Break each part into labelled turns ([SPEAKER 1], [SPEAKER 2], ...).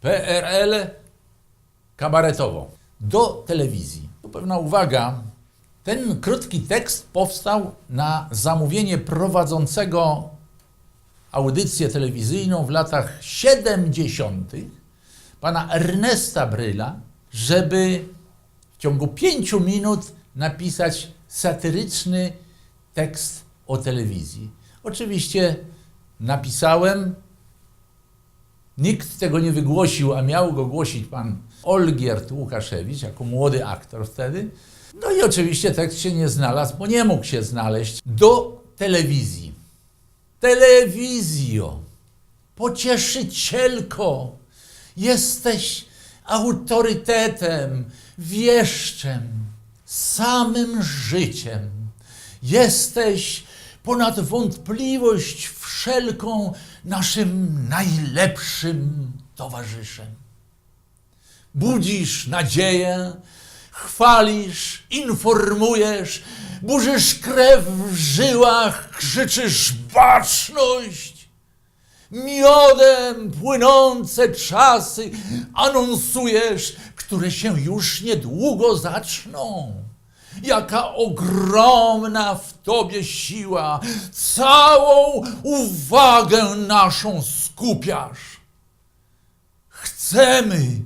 [SPEAKER 1] PRL kabaretowo do telewizji. Tu pewna uwaga. Ten krótki tekst powstał na zamówienie prowadzącego audycję telewizyjną w latach 70. pana Ernesta Bryla, żeby w ciągu pięciu minut napisać satyryczny tekst o telewizji. Oczywiście napisałem, nikt tego nie wygłosił, a miał go głosić pan Olgierd Łukaszewicz, jako młody aktor wtedy. No i oczywiście tekst się nie znalazł, bo nie mógł się znaleźć do telewizji. Telewizjo, pocieszycielko, jesteś autorytetem, wieszczem, samym życiem. Jesteś ponad wątpliwość wszelką naszym najlepszym towarzyszem. Budzisz nadzieję, chwalisz, informujesz, burzysz krew w żyłach, krzyczysz baczność. Miodem płynące czasy anonsujesz, które się już niedługo zaczną. Jaka ogromna w tobie siła, całą uwagę naszą skupiasz. Chcemy,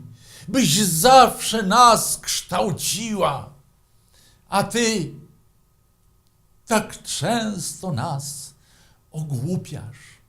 [SPEAKER 1] byś zawsze nas kształciła, a ty tak często nas ogłupiasz.